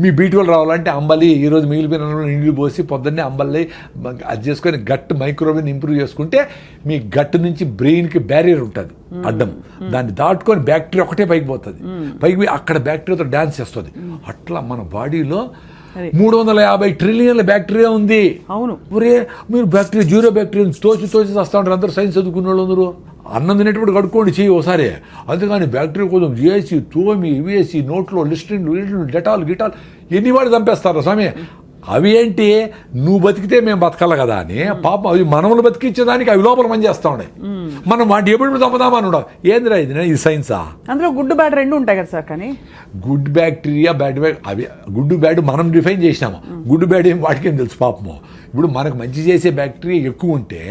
మీ BT వాళ్ళు రావాలంటే అంబలి ఈరోజు మిగిలిపోయిన నీళ్ళు పోసి పొద్దున్నే అంబలి అది చేసుకొని గట్ మైక్రోవేవ్ ఇంప్రూవ్ చేసుకుంటే మీ గట్ నుంచి బ్రెయిన్కి బ్యారియర్ ఉంటుంది అడ్డం. దాన్ని దాటుకొని బ్యాక్టీరియా ఒకటే పైకి పోతుంది. పైకి పోయి అక్కడ బ్యాక్టీరియాతో డ్యాన్స్ చేస్తుంది. అట్లా మన బాడీలో. మూడు వందల యాభై ట్రిలియన్ల బ్యాక్టీరియా ఉంది. అవును. ఒరే మీరు బ్యాక్టీరియా జీరో బ్యాక్టీరియా తోచి తోచి వస్తూ ఉంటారు అందరూ సైన్స్ చదువుకున్న వాళ్ళు అందరూ. అన్నం తినేటప్పుడు కడుక్కోండి చెయ్యి ఒకసారి అంతేగాని బ్యాక్టీరియా కోసం చేసి తోమి వేసి నోట్లో లిస్ట్రిన్ డెటాల్ గిటాల్ ఎన్ని వాడు చంపేస్తారు స్వామి? అవి ఏంటి? నువ్వు బతికితే మేము బతకాలి కదా అని. పాపం అవి మనములు బతికించేదానికి అవి లోపల పని చేస్తా ఉన్నాయి. మనం వాటి ఎప్పుడు చంపుదామని ఉండవు. ఏందిరా ఇది? ఇది సైన్సా అందులో గుడ్ బ్యాడ్ రెండు ఉంటాయి కదా సార్ కానీ? గుడ్ బ్యాక్టీరియా బ్యాడ్ బ్యాక్ అవి గుడ్ బ్యాడ్ మనం డిఫైన్ చేసినాము. గుడ్ బ్యాడ్ ఏం వాటికేం తెలుసు పాపము. ఇప్పుడు మనకు మంచి చేసే బ్యాక్టీరియా ఎక్కువ ఉంటే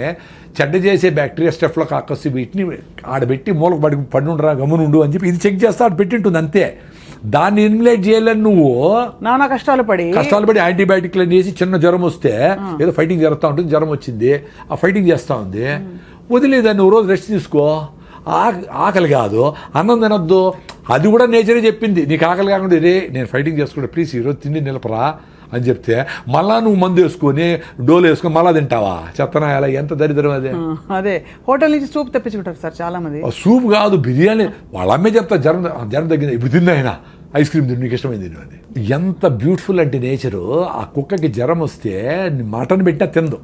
చెడ్డ చేసే బ్యాక్టీరియా స్టెఫ్లో కాకసి వీటిని ఆడబెట్టి మూలకు పడి పడి ఉండరా గమ్మునుండు అని చెప్పి ఇది చెక్ చేస్తే ఆడ పెట్టింటుంది అంతే. దాన్ని ఇన్లేట్ చేయాలని నువ్వు. నానా కష్టాలు పడి కష్టాలు పడి యాంటీబయాటిక్లు వేసి చిన్న జ్వరం వస్తే ఏదో ఫైటింగ్ జరుగుతూ ఉంటుంది జ్వరం వచ్చింది ఆ ఫైటింగ్ చేస్తూ ఉంది. వదిలేదాన్ని నువ్వు రోజు రెస్ట్ తీసుకో. ఆక- ఆకలి కాదు అన్నం తినొద్దు. అది కూడా నేచరే చెప్పింది. నీకు ఆకలి కాకుండా రే నేను ఫైటింగ్ చేసుకుంటే ప్లీజ్ ఈరోజు తిండి నిలపరా. అని చెప్తే మళ్ళా నువ్వు మందు వేసుకొని డోలు వేసుకొని మళ్ళా తింటావా? చెత్తనా ఎలా? ఎంత దరిద్రం అదే? అదే. హోటల్ నుంచి సూప్ తెప్పించుకుంటారు సార్ చాలా మంది సూప్ కాదు బిర్యానీ. వాళ్ళ అమ్మే చెప్తా జ్వరం జ్వరం తగ్గింది ఇప్పుడు తిన్నా ఆయన ఐస్ క్రీమ్ తిని నీకు ఇష్టమైంది అని. ఎంత బ్యూటిఫుల్ అంటే నేచరు. ఆ కుక్కకి జ్వరం వస్తే మటన్ పెట్టినా తిందు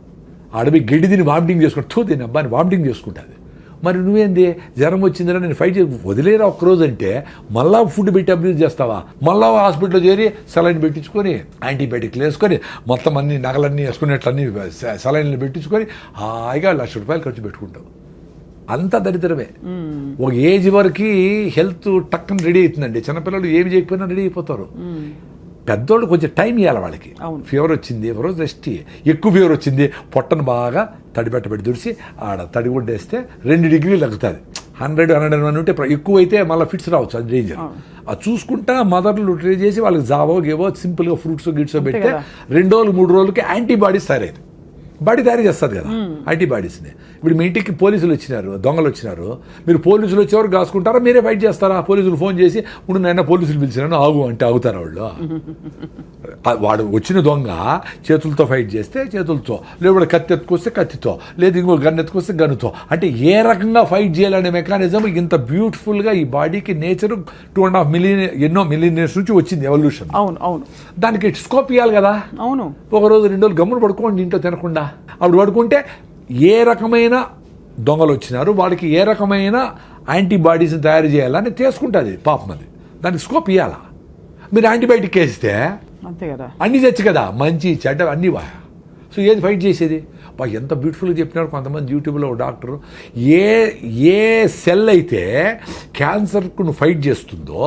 అడవి గడ్డి తిని వామిటింగ్ చేసుకుంటా తూ తిని అబ్బాని వామిటింగ్ చేసుకుంటుంది మరి నువ్వేంది? జ్వరం వచ్చిందిరా నేను ఫైట్ చేసి వదిలేరా ఒక్కరోజు అంటే మళ్ళా ఫుడ్ పెట్టి అబ్యూజ్ చేస్తావా? మళ్ళా హాస్పిటల్లో చేరి సెలైన్ పెట్టించుకొని యాంటీబయాటిక్లు వేసుకొని మొత్తం అన్ని నగలన్నీ వేసుకునేట్లన్నీ సెలైన్లు పెట్టించుకొని హాయిగా లక్ష రూపాయలు ఖర్చు పెట్టుకుంటావు. అంత దరిద్రమే. ఒక ఏజ్ వరకు హెల్త్ టక్కన రెడీ అవుతుందండి చిన్నపిల్లలు ఏమి చేయకపోయినా రెడీ అయిపోతారు. పెద్దోళ్ళు కొంచెం టైం ఇవ్వాలి వాళ్ళకి. ఫీవర్ వచ్చింది ఒక రోజు రెస్ట్. ఎక్కువ ఫీవర్ వచ్చింది పొట్టను బాగా తడిపెట్టబెట్టి దుడిసి ఆడ తడిగుడ్డేస్తే రెండు డిగ్రీలు తగ్గుతుంది హండ్రెడ్ హండ్రెడ్ వన్ ఉంటే ఎక్కువ అయితే మళ్ళీ ఫిట్స్ రావచ్చు అది డేంజర్ అది చూసుకుంటా మదర్లు ట్రై చేసి వాళ్ళకి జావో గేవో సింపుల్గా ఫ్రూట్స్ గిట్స్ పెడితే. రెండు రోజులు మూడు రోజులకి యాంటీబాడీస్ తయారైంది బాడీ తయారు చేస్తుంది కదా. యాంటీబాడీస్ని ఇప్పుడు మీ ఇంటికి పోలీసులు వచ్చినారు దొంగలు వచ్చినారు మీరు పోలీసులు వచ్చేవారు కాసుకుంటారా మీరే ఫైట్ చేస్తారా? పోలీసులు ఫోన్ చేసి ఇప్పుడు నేను పోలీసులు పిలిచినాను ఆగు అంటే ఆగుతారా వాళ్ళు? వాడు వచ్చిన దొంగ చేతులతో ఫైట్ చేస్తే చేతులతో లేకపోతే కత్తి ఎత్తుకొస్తే కత్తితో లేదు ఇంకో గన్ ఎత్తుకొస్తే గన్నుతో. అంటే ఏ రకంగా ఫైట్ చేయాలనే మెకానిజం ఇంత బ్యూటిఫుల్గా ఈ బాడీకి nature two and half million ఎన్నో మిలియన్ ఇయర్స్ నుంచి వచ్చింది ఎవల్యూషన్ అవును అవును. దానికి స్కోప్ ఇవ్వాలి కదా. అవును. ఒక రోజు రెండు రోజులు గమ్మున పడుకోండి ఇంట్లో తినకుండా. అప్పుడు పడుకుంటే ఏ రకమైన దొంగలు వచ్చినారు వాళ్ళకి ఏ రకమైన యాంటీబాడీస్ని తయారు చేయాలని తీసుకుంటుంది పాపం అది. దానికి స్కోప్ ఇవ్వాలా మీరు యాంటీబయాటిక్ వేస్తే అంతే కదా. అన్నీ తెచ్చు కదా మంచి చెడ్డ అన్నీ వా. సో ఏది ఫైట్ చేసేది? బా ఎంత బ్యూటిఫుల్గా చెప్పినారు కొంతమంది యూట్యూబ్లో డాక్టరు. ఏ ఏ సెల్ అయితే క్యాన్సర్కు ఫైట్ చేస్తుందో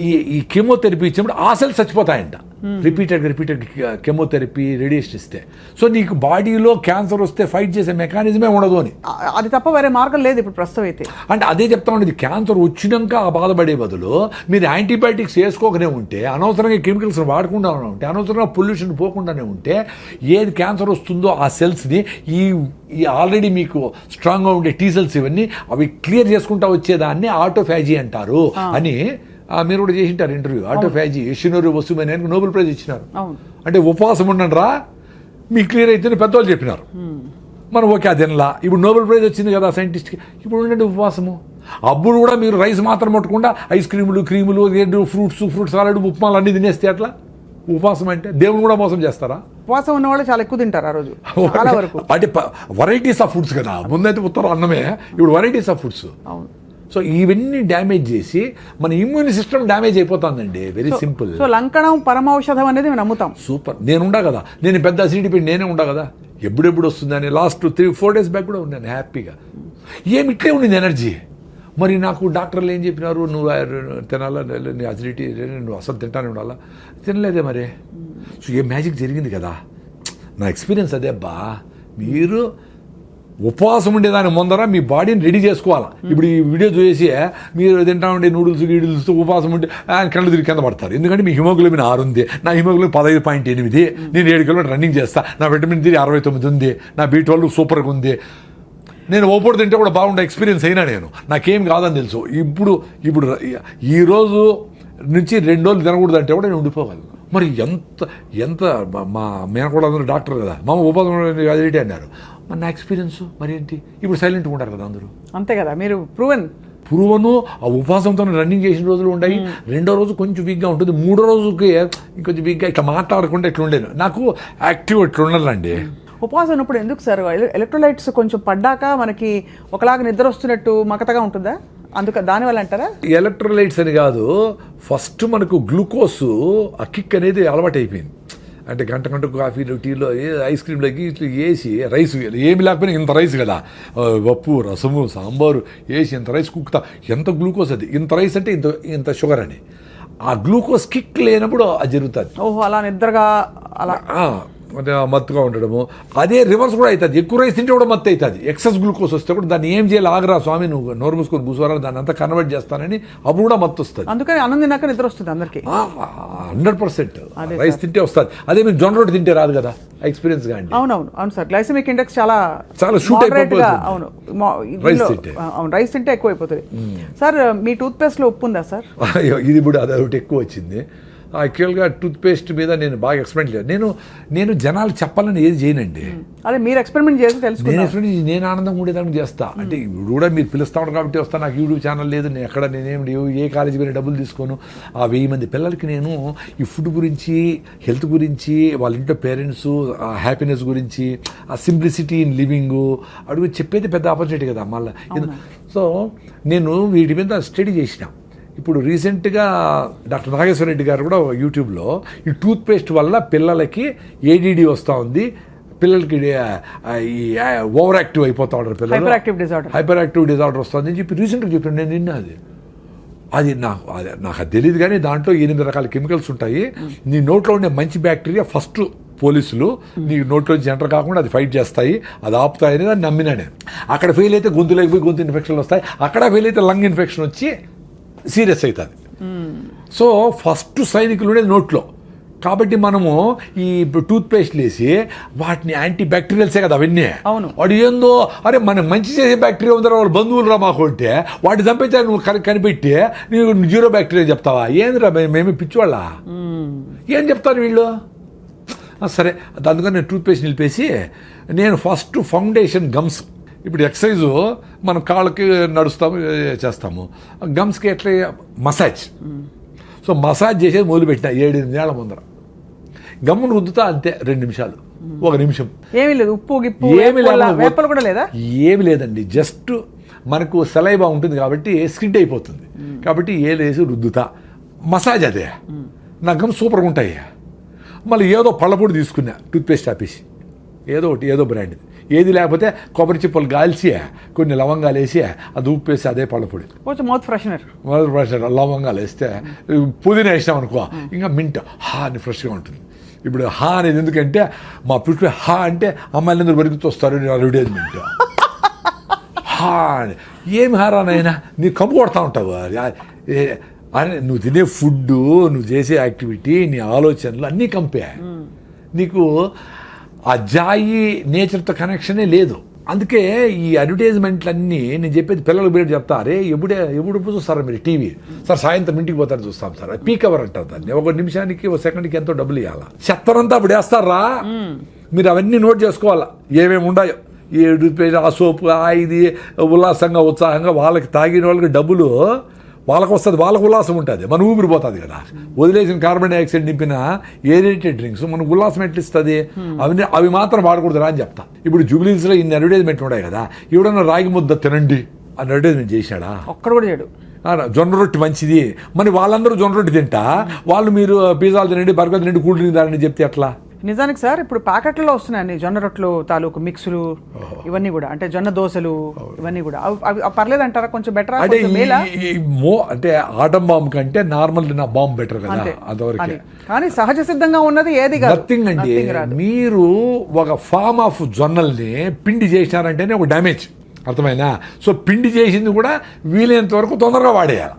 ఈ ఈ కెమోథెరపీ ఇచ్చినప్పుడు ఆ సెల్ చచ్చిపోతాయంట. రిపీటెడ్ రిపీటెడ్ కెమోథెరపీ రేడియేషన్ ఇస్తే. సో నీకు బాడీలో క్యాన్సర్ వస్తే ఫైట్ చేసే మెకానిజమే ఉండదు అని. అది తప్ప వేరే మార్గం లేదు ఇప్పుడు ప్రస్తుతం అయితే. అంటే అదే చెప్తా ఉండేది క్యాన్సర్ వచ్చినాక ఆ బాధపడే బదులు మీరు యాంటీబయాటిక్స్ వేసుకోకనే ఉంటే అనవసరంగా కెమికల్స్ వాడకుండా ఉంటే అనవసరంగా పొల్యూషన్ పోకుండానే ఉంటే ఏది క్యాన్సర్ వస్తుందో ఆ సెల్స్ని ఈ ఈ ఆల్రెడీ మీకు స్ట్రాంగ్గా ఉండే టీ సెల్స్ ఇవన్నీ అవి క్లియర్ చేసుకుంటా వచ్చేదాన్ని ఆటోఫాజీ అంటారు అని మీరు కూడా చేసింటారు interview autophagy Yoshinori Ohsumi Nobel prize ఇచ్చినారు. అంటే ఉపవాసం ఉండండి రా మీకు క్లియర్ అయితే పెద్దవాళ్ళు చెప్పినారు. మనం ఓకే అది తినలా ఇప్పుడు నోబెల్ ప్రైజ్ వచ్చింది కదా సైంటిస్ట్కి ఇప్పుడు ఉండండి ఉపవాసము. అప్పుడు కూడా మీరు రైస్ మాత్రం పట్టకుండా ఐస్ క్రీములు క్రీములు రెండు ఫ్రూట్స్ ఫ్రూట్స్ సాలడ్ ఉప్మాలు అన్నీ తినేస్తే అట్లా ఉపవాసం అంటే దేవుని కూడా మోసం చేస్తారా? ఉపవాసం ఉన్న వాళ్ళు చాలా ఎక్కువ తింటారు ఆ రోజు. చాలా వరకు. అంటే వెరైటీస్ ఆఫ్ ఫుడ్స్ కదా. ముందైతే ఉత్తరం అన్నమే. ఇప్పుడు వెరైటీస్ ఆఫ్ ఫుడ్స్ అవును. సో ఇవన్నీ డ్యామేజ్ చేసి మన ఇమ్యూన్ సిస్టమ్ డ్యామేజ్ అయిపోతుందండి. వెరీ సింపుల్ సో లంకణం పరమౌషధం అనేది మేము నమ్ముతాం. సూపర్ నేను ఉండా కదా. నేను పెద్ద అసిడిటీ నేనే ఉండా కదా. ఎప్పుడెప్పుడు వస్తుందని last three four days back కూడా ఉన్నాను హ్యాపీగా. ఏమి ఇట్లే ఉండింది ఎనర్జీ మరి నాకు డాక్టర్లు ఏం చెప్పినారు? నువ్వు తినాలా? నీ అసిడిటీ నువ్వు అసలు తింటానే ఉండాలా? తినలేదే మరి. సో ఏ మ్యాజిక్ జరిగింది కదా? నా ఎక్స్పీరియన్స్ అదే అబ్బా. మీరు ఉపవాసం ఉండేదాని ముందర మీ బాడీని రెడీ చేసుకోవాలి? ఇప్పుడు ఈ వీడియో చూసి మీరు తింటా ఉండే నూడిల్స్ గీడిల్స్ ఉపవాసం ఉంటే కళ్ళు తిరిగి కింద పడతారు. ఎందుకంటే మీ హిమోగ్లోబిన్ ఆరు ఉంది. నా హిమోగ్లోబిన్ పదహైదు పాయింట్ ఎనిమిది. నేను ఏడు కిలోమీటర్ రన్నింగ్ చేస్తా. నా విటమిన్ డి అరవై తొమ్మిది ఉంది. నా బీ ట్వెల్వ్ సూపర్గా ఉంది. నేను ఓపోడు తింటే కూడా బాగుండే ఎక్స్పీరియన్స్ అయినా నేను. నాకేం కాదని తెలుసు. ఇప్పుడు ఇప్పుడు ఈరోజు నుంచి రెండు రోజులు తినకూడదు అంటే కూడా నేను ఉండిపోగలను మరి ఎంత ఎంత మా- మా మేనకోడ అందరూ డాక్టర్ కదా మా ఉపాధి అదేంటి అన్నారు. మరి నా ఎక్స్పీరియన్స్ మరి ఏంటి? ఇప్పుడు సైలెంట్గా ఉంటారు కదా అందరూ. అంతే కదా మీరు ప్రూవెన్ పూర్వను ఆ ఉపవాసంతో రన్నింగ్ చేసిన రోజులు ఉన్నాయి రెండో రోజు కొంచెం వీక్గా ఉంటుంది. మూడో రోజుకి ఇంకొంచెం వీక్గా ఇట్లా మాట్లాడకుండా ఇట్లా ఉండేది నాకు యాక్టివ్ ఇట్లా ఉండాలండి ఉపవాసం ఉన్నప్పుడు ఎందుకు సార్? ఎలక్ట్రోలైట్స్ కొంచెం పడ్డాక మనకి ఒకలాగా నిద్ర వస్తున్నట్టు మకతగా ఉంటుందా? అందుక దానివల్ల అంటారా? ఎలక్ట్రోలైట్స్ అని కాదు ఫస్ట్ మనకు గ్లూకోజ్ ఆ కిక్ అనేది అలవాటు అయిపోయింది అంటే గంట గంట కాఫీలు టీలో ఐస్ క్రీమ్లోకి ఇట్లా వేసి రైస్ ఏమి లేకపోయినా ఇంత రైస్ కదా. పప్పు రసము సాంబారు వేసి ఇంత రైస్ కుక్తా ఎంత గ్లూకోజ్ అది? ఇంత రైస్ అంటే ఇంత ఇంత షుగర్ అని. ఆ గ్లూకోజ్ కిక్ లేనప్పుడు అది జరుగుతుంది. ఓహో అలా నిద్రగా అలా. మత్తుగా ఉండడము. అదే రివర్స్ కూడా అవుతుంది. ఎక్కువ రైస్ తింటే కూడా మత్తు అవుతుంది. ఎక్సెస్ గ్లూకోజ్ వస్తే కూడా దాన్ని ఏం చేయాలి? ఆగరా స్వామి నువ్వు నోరు మూసుకొని కూర్చోరా దాన్ని అంతా కన్వర్ట్ చేస్తానని అప్పుడు కూడా మత్తు వస్తుంది. అందుకని అన్నం తిన్నాక నిద్ర వస్తుంది అందరికి. హండ్రెడ్ పర్సెంట్ రైస్ తింటే వస్తుంది. అదే మీరు జొన్న రొట్టె తింటే రాదు కదా? ఎక్స్పీరియన్స్ అండి. అవునవును అవును సార్. గ్లైసమిక్ ఇండెక్స్ చాలా చాలా గా అయిపోతుంది. అవును. తింటే. అవును రైస్ తింటే ఎక్కువ అయిపోతుంది సార్ మీ టూత్ పేస్ట్లో ఉప్పు ఉందా సార్? అయ్యో, ఇది ఇప్పుడు అది ఒకటి ఎక్కువ వచ్చింది. యాక్చువల్గా టూత్ పేస్ట్ మీద నేను బాగా ఎక్స్పెరిమెంట్ లేదు నేను నేను జనాలు చెప్పాలని ఏది చేయనండి. అదే మీరు ఎక్స్పెరిమెంట్ చేసి నేను తెలుసుకున్నారు ఎక్స్పెరిమెంట్ నేను ఆనందంగా ఉండేదానికి చేస్తా. అంటే ఇప్పుడు కూడా మీరు పిలుస్తా ఉంటారు కాబట్టి వస్తా. నాకు యూట్యూబ్ ఛానల్ లేదు. నేను ఎక్కడ నేనేం లేవు. ఏ కాలేజీ పోయినా డబ్బులు తీసుకోను. ఆ వెయ్యి మంది పిల్లలకి నేను ఈ ఫుడ్ గురించి హెల్త్ గురించి వాళ్ళ ఇంట్లో పేరెంట్స్ ఆ హ్యాపీనెస్ గురించి ఆ సింప్లిసిటీ ఇన్ లివింగ్ అడుగు చెప్పేది పెద్ద ఆపర్చునిటీ కదా మళ్ళీ. సో నేను వీటి మీద స్టడీ చేసిన. ఇప్పుడు రీసెంట్గా డాక్టర్ నాగేశ్వర రెడ్డి గారు కూడా యూట్యూబ్లో ఈ టూత్ పేస్ట్ వల్ల పిల్లలకి ఏడీడీ వస్తూ ఉంది. పిల్లలకి ఈ ఓవర్ యాక్టివ్ అయిపోతా ఉంటారు పిల్లలు. Hyperactive disorder. Hyperactive disorder వస్తుంది అని చెప్పి రీసెంట్గా చెప్పాను నేను నిన్న అది. అది నాకు అది నాకు అది తెలియదు కానీ దాంట్లో ఎనిమిది రకాల కెమికల్స్ ఉంటాయి. నీ నోట్లో ఉండే మంచి బ్యాక్టీరియా ఫస్ట్ పోలీసులు నీ నోట్లో ఎంటర్ కాకుండా అది ఫైట్ చేస్తాయి. అది ఆపుతాయని దాన్ని నమ్మినా నేను. అక్కడ ఫెయిల్ అయితే గొంతులోకి పోయి గొంతు ఇన్ఫెక్షన్లు వస్తాయి. అక్కడ ఫెయిల్ అయితే లంగ్ ఇన్ఫెక్షన్ వచ్చి సీరియస్ అవుతుంది సో ఫస్ట్ సైనికులు ఉండేది నోట్లో. కాబట్టి మనము ఈ టూత్ పేస్ట్ వేసి వాటిని యాంటీ బ్యాక్టీరియల్సే కదా అవన్నీ. అవును. వాడు ఏందో అరే మనం మంచి చేసే బ్యాక్టీరియా ఉందా వాళ్ళ బంధువులు రా మాకు ఉంటే వాటి చంపైతే నువ్వు కని- కనిపెట్టి నీకు జీరో బ్యాక్టీరియా చెప్తావా? ఏందిరా మేము పిచ్చివాళ్ళ? ఏం చెప్తారు వీళ్ళు? సరే అందుకని నేను టూత్ పేస్ట్ నిలిపేసి నేను ఫస్ట్ ఫౌండేషన్ గమ్స్ ఇప్పుడు ఎక్సర్సైజు మనం కాళ్ళకి నడుస్తాము చేస్తాము. గమ్స్కి ఎట్లా మసాజ్. సో మసాజ్ చేసేది మొదలుపెట్టిన ఏడు ఎనిమిది ఏళ్ళ ముందర. గమ్మును రుద్దుతా అంతే రెండు నిమిషాలు ఒక నిమిషం. ఏమీ లేదు ఉప్పు గిప్పు ఏమి కూడా లేదా? ఏమి లేదండి. జస్ట్ మనకు సెలైబా ఉంటుంది కాబట్టి స్కిడ్ అయిపోతుంది. కాబట్టి ఏలేసి రుద్దుతా. మసాజ్ అదే. నా గమ్ సూపర్గా ఉంటాయి. మళ్ళీ ఏదో పళ్ళపొడి తీసుకున్నా టూత్పేస్ట్ ఆపేసి. ఏదో ఒకటి ఏదో బ్రాండ్ ఏది లేకపోతే కొబ్బరి చిప్పలు గాల్చి కొన్ని లవంగాలు వేసి అది ఉప్పేసి అదే పళ్ళపొడి కొంచెం మౌత్ ఫ్రెషనర్. మొదటి ఫ్రెష్ లవంగాలు వేస్తే పుదీనా వేసినాం అనుకో ఇంకా మింట్ హా అని ఫ్రెష్గా ఉంటుంది. ఇప్పుడు హా అనేది ఎందుకంటే మా పుట్టి హా అంటే అమ్మాయిలు అందరూ బరికితూ వస్తారు? అడ్వర్టైజ్మెంట్ హా అని. ఏమి హారా నాయనా? నీ కమ్ము కొడతా ఉంటావు? అరే నువ్వు తినే ఫుడ్ నువ్వు చేసే యాక్టివిటీ నీ ఆలోచనలు అన్నీ కంపే. నీకు ఆ జాయి నేచర్తో కనెక్షనే లేదు. అందుకే ఈ అడ్వర్టైజ్మెంట్లన్నీ నేను చెప్పేది పిల్లలకు బయట చెప్తా అరే ఎప్పుడే ఎప్పుడు చూస్తారా మీరు టీవీ? సార్ సాయంత్రం ఇంటికి పోతారు చూస్తాం సార్. పీక్ అవర్ అంటారు దాన్ని. ఒక నిమిషానికి ఒక సెకండ్కి ఎంతో డబ్బులు ఇవ్వాలా చెత్తనంతా అప్పుడు వేస్తారా? మీరు అవన్నీ నోట్ చేసుకోవాలా? ఏమేమి ఉన్నాయో ఈ రూపాయలు ఆ సోపు ఆ ఇది ఉల్లాసంగా ఉత్సాహంగా వాళ్ళకి తాగిన వాళ్ళకి డబ్బులు వాళ్ళకు వస్తుంది వాళ్ళకు ఉల్లాసం ఉంటుంది. మన ఊపిరి పోతుంది కదా. వదిలేసిన కార్బన్ డైఆక్సైడ్ నింపిన ఏరేటెడ్ డ్రింక్స్ మనకు ఉల్లాసం ఎట్లా ఇస్తుంది? అవి అవి మాత్రం వాడకూడదు అని చెప్తా. ఇప్పుడు జూబ్లీస్లో ఇన్ని అడ్వర్టైజ్మెంట్ ఉన్నాయి కదా. ఎవడన్నా రాగి ముద్ద తినండి అని అడ్వర్టైజ్మెంట్ చేశాడా? ఒక్కడు కూడా చేయడు. జొన్న రొట్టె మంచిది. మరి వాళ్ళందరూ జొన్న రొట్టె తింటా? వాళ్ళు మీరు పిజ్జాలు తినండి బర్గర్ తినండి కూల్ డ్రింక్ తాగండి చెప్తే ఎట్లా? నిజానికి సార్ ఇప్పుడు ప్యాకెట్లలో వస్తున్నాయి జొన్న రొట్టెలు తాలూకు మిక్సులు ఇవన్నీ కూడా. అంటే జొన్న దోశలు ఇవన్నీ కూడా. అవి పర్లేదు అంటారా? కొంచెం బెటర్ అంటే మో అంటే ఆటం బాంబ్ కంటే నార్మల్ నా బాంబ్ బెటర్ కదా అంతే. అంతవరకు. కానీ సహజ సిద్ధంగా ఉన్నది ఏది నథింగ్ అండి. మీరు ఒక ఫామ్ ఆఫ్ జొన్నల్ని పిండి చేసినారంటేనే ఒక డ్యామేజ్ అర్థమైనా సో పిండి చేసింది కూడా వీలైనంత వరకు తొందరగా వాడేయాలి.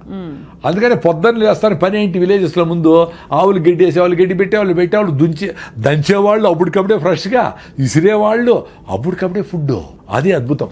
అందుకని పొద్దున్న లేస్తాను పని ఏంటి విలేజెస్లో ముందు? ఆవులు గడ్డి వేసేవాళ్ళు గడ్డి పెట్టేవాళ్ళు పెట్టేవాళ్ళు దుంచి దంచేవాళ్ళు అప్పటికప్పుడే ఫ్రెష్గా ఇసిరేవాళ్ళు అప్పటికప్పుడే ఫుడ్ అది అద్భుతం.